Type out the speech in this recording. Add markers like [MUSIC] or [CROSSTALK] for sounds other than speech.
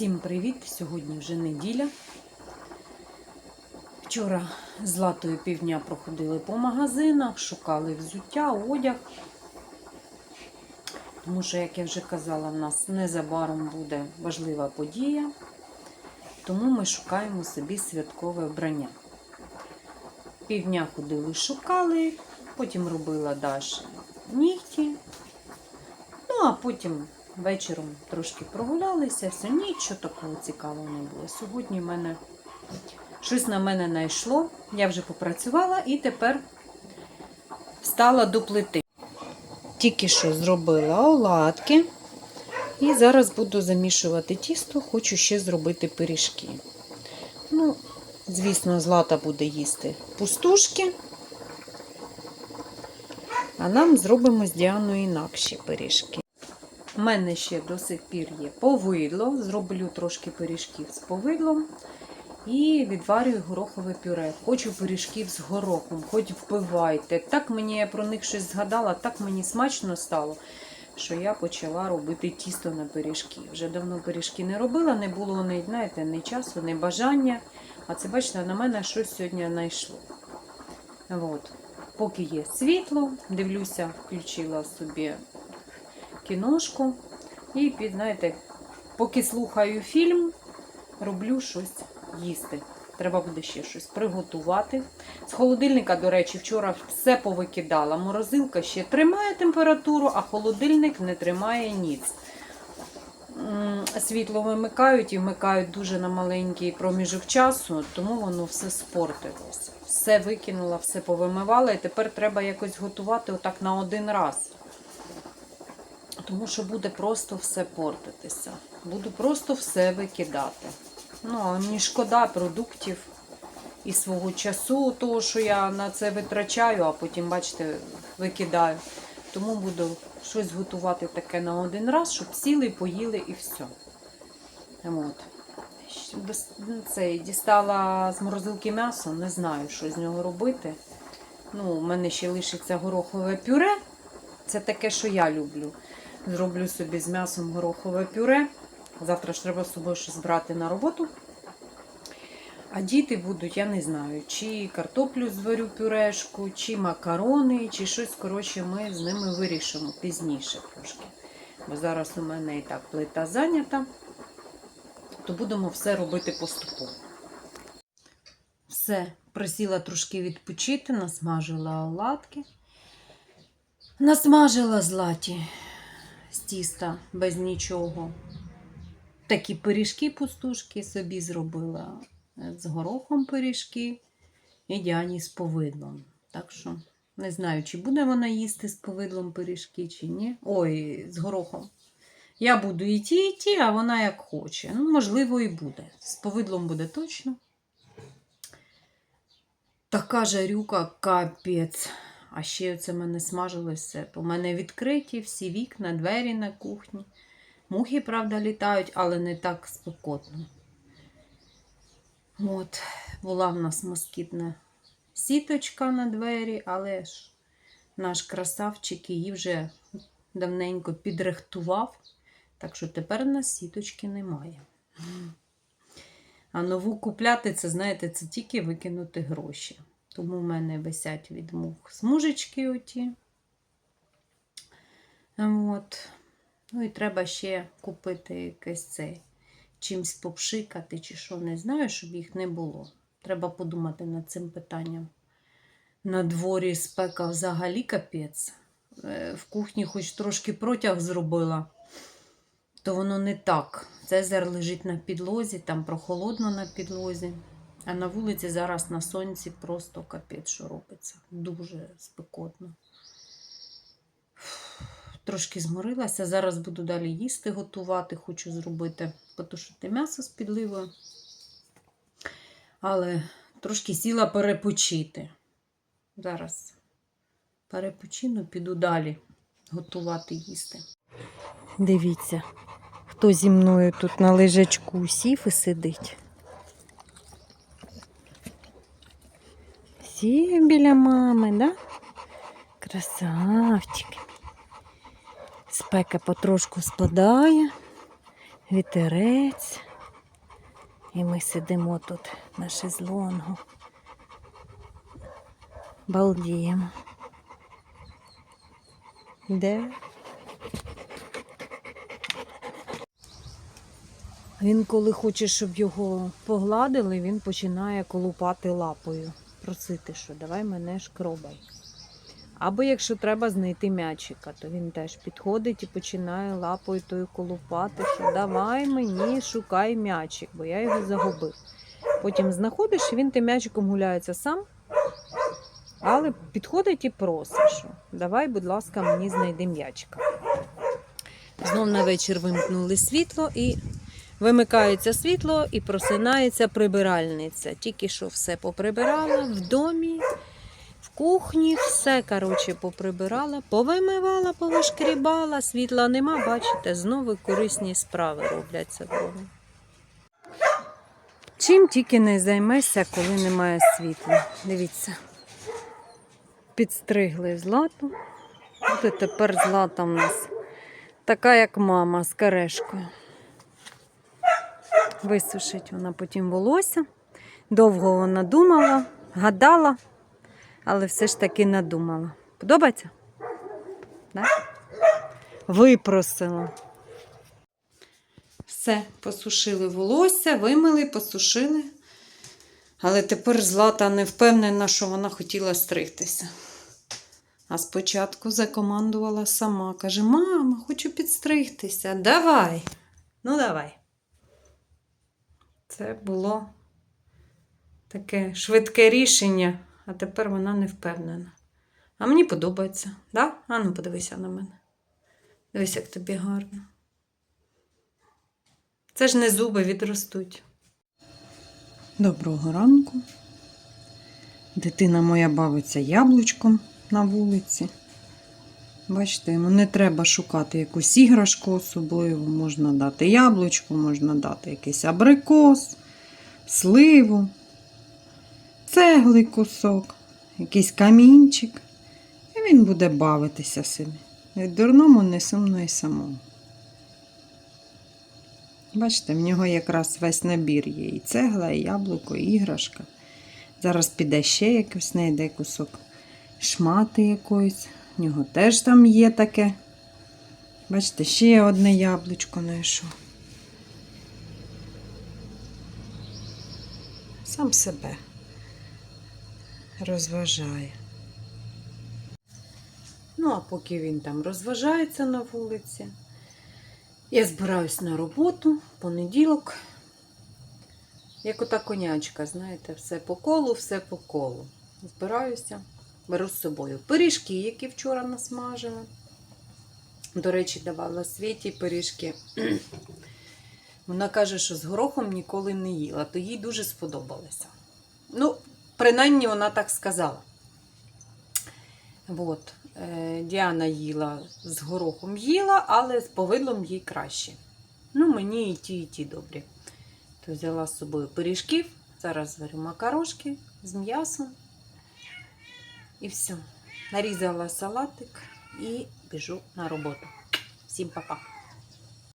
Всім привіт! Сьогодні вже неділя. Вчора з Латою півдня проходили по магазинах, шукали взуття, одяг. Тому що, як я вже казала, в нас незабаром буде важлива подія. Тому ми шукаємо собі святкове вбрання. Півдня ходили, шукали, потім робила Даша нігті. Ну, а потім вечором трошки прогулялися, все, нічого такого цікавого не було. Сьогодні в мене щось на мене знайшло. Я вже попрацювала і тепер встала до плити. Тільки що зробила оладки. І зараз буду замішувати тісто, хочу ще зробити пиріжки. Ну, звісно, злата буде їсти пустушки. А нам зробимо з Діаною інакші пиріжки. У мене ще до сих пір є повидло. Зроблю трошки пиріжків з повидлом. І відварюю горохове пюре. Хочу пиріжків з горохом, хоч вбивайте. Так мені я про них щось згадала, так мені смачно стало, що я почала робити тісто на пиріжки. Вже давно пиріжки не робила, не було ні, знаєте, ні часу, ні бажання. А це, бачите, на мене щось сьогодні знайшло. От. Поки є світло, дивлюся, включила собі кіношку. І під, знаєте, поки слухаю фільм, роблю щось їсти. Треба буде ще щось приготувати. З холодильника, до речі, вчора все повикидала. Морозилка ще тримає температуру, а холодильник не тримає ніц. Світло вимикають і вмикають дуже на маленький проміжок часу, тому воно все спортилось. Все викинула, все повимивала, і тепер треба якось готувати отак на один раз. Тому що буде просто все портитися. Буду просто все викидати. Ну, а мені шкода продуктів і свого часу, того, що я на це витрачаю, а потім, бачите, викидаю. Тому буду щось готувати таке на один раз, щоб сіли, поїли і все. От. Це, дістала з морозилки м'ясо, не знаю, що з нього робити. Ну, У мене ще лишиться горохове пюре. Це таке, що я люблю. Зроблю собі з м'ясом горохове пюре. Завтра ж треба з собою щось брати на роботу. А діти будуть, я не знаю, чи картоплю зварю пюрешку, чи макарони, чи щось, коротше, ми з ними вирішимо пізніше трошки. Бо зараз у мене і так плита зайнята, то будемо все робити поступово. Все, присіла трошки відпочити, насмажила оладки. Насмажила златі з тіста без нічого. Такі пиріжки пустушки собі зробила з горохом пиріжки і Діані з повидлом. Так що не знаю, чи буде вона їсти з повидлом пиріжки, чи ні. Ой, з горохом. Я буду і ті, і ті, а вона як хоче. Ну, можливо, і буде. З повидлом буде точно. Така жарюка капець. А ще це мене смажилося. У мене відкриті всі вікна, двері на кухні. Мухи, правда, літають, але не так спекотно. От, була в нас москітна сіточка на двері, але ж наш красавчик її вже давненько підрихтував. Так що тепер нас сіточки немає. А нову купляти, це, знаєте, це тільки викинути гроші. Тому в мене висять від мух смужечки оті. От. Ну і треба ще купити якесь цей, чимсь попшикати, чи що, не знаю, щоб їх не було. Треба подумати над цим питанням. На дворі спека взагалі капець. Е, В кухні хоч трошки протяг зробила, то воно не так. Цезар лежить на підлозі, там прохолодно на підлозі. А на вулиці зараз на сонці просто капець, що робиться. Дуже спекотно. Трошки зморилася. Зараз буду далі їсти, готувати. Хочу зробити, потушити м'ясо з підливою. Але трошки сіла перепочити. Зараз перепочину, піду далі готувати їсти. Дивіться, хто зі мною тут на лежачку сів і сидить. Всі біля мами, да? Красавчики. Спека потрошку спадає, вітерець. І ми сидимо тут на шезлонгу. Балдіємо. Де? Він, коли хоче, щоб його погладили, він починає колупати лапою. Просити, що давай мене шкробай. Або якщо треба знайти м'ячика, то він теж підходить і починає лапою тою колупати, що давай мені шукай м'ячик, бо я його загубив. Потім знаходиш, і він тим м'ячиком гуляється сам, але підходить і просить, що давай, будь ласка, мені знайди м'ячика. Знов на вечір вимкнули світло і вимикається світло і просинається прибиральниця. Тільки що все поприбирала в домі, в кухні, все коротше поприбирала, повимивала, повишкрібала, світла нема, бачите, знову корисні справи робляться вдома. Чим тільки не займешся, коли немає світла. Дивіться. Підстригли злату. От і тепер злата в нас така, як мама з карешкою. Висушить вона потім волосся. Довго вона думала, гадала, але все ж таки надумала. Подобається? Да? Випросила. Все, посушили волосся, вимили, посушили. Але тепер Злата не впевнена, що вона хотіла стригтися. А спочатку закомандувала сама. Каже: мама, хочу підстригтися. Давай. Ну, давай. Це було таке швидке рішення, а тепер вона не впевнена. А мені подобається, да? Ану, подивися на мене. Дивись, як тобі гарно. Це ж не зуби відростуть. Доброго ранку. Дитина моя бавиться яблучком на вулиці. Бачите, йому не треба шукати якусь іграшку особливу. Можна дати яблучко, можна дати якийсь абрикос, сливу, цегли кусок, якийсь камінчик. І він буде бавитися собі. Від дурному не сумно і самому. Бачите, в нього якраз весь набір є. І цегла, і яблуко, і іграшка. Зараз піде ще якийсь, знайде кусок шмати якоїсь. Нього теж там є таке. Бачите, ще одне яблучко знайшов. Сам себе розважає. Ну, а поки він там розважається на вулиці, я збираюсь на роботу, понеділок. Як ота конячка, знаєте, все по колу, все по колу. Збираюся, беру з собою пиріжки, які вчора насмажила. До речі, давала світі пиріжки. [CLEARS THROAT] Вона каже, що з горохом ніколи не їла, то їй дуже сподобалося. Ну, принаймні, вона так сказала. От. е, Діана їла з горохом їла, але з повидлом їй краще. Ну, мені і ті, і ті добрі. То взяла з собою пиріжків. Зараз зварю макарошки з м'ясом. І все. Нарізала салатик і біжу на роботу. Всім па-па!